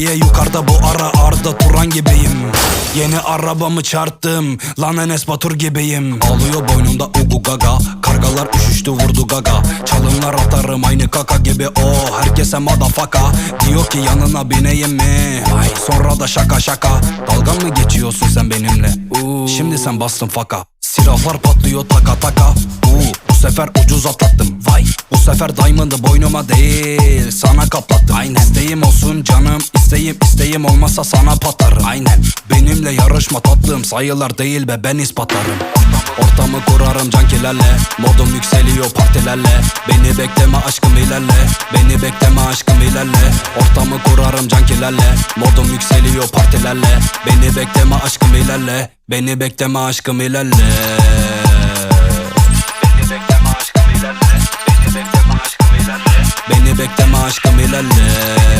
seviye yukarıda bu ara Arda Turan gibiyim. Yeni arabamı çarptım. Lan Enes Batur gibiyim. Ağlıyor boynumda ugu gaga. Kargalar üşüştü vurdu gaga. Çalımlar atarım aynı kaka gibi. O herkese madafaka. Diyor ki yanına bineyim mi? Ay, Sonra da şaka şaka. Dalga mı geçiyorsun sen benimle. Şimdi sen bastın faka. Silahlar patlıyor taka taka. Uuu. Bu sefer ucuz atlattım. Vay. Bu sefer diamond'ı boynuma değil Sana kaplattım. Aynen. İsteğim olsun isteğim isteğim olmasa sana patlarım Aynen. Benimle yarışma tatlım. Sayılar değil be ben ispatlarım Ortamı kurarım cankilerle Modum yükseliyor partilerle. Beni bekleme aşkım ilerle. Beni bekleme aşkım ilerle. Ortamı kurarım cankilerle Modum yükseliyor partilerle. Beni bekleme aşkım ilerle. Beni bekleme aşkım ilerle. Beni bekleme aşkım ilerle. Beni bekleme aşkım ilerle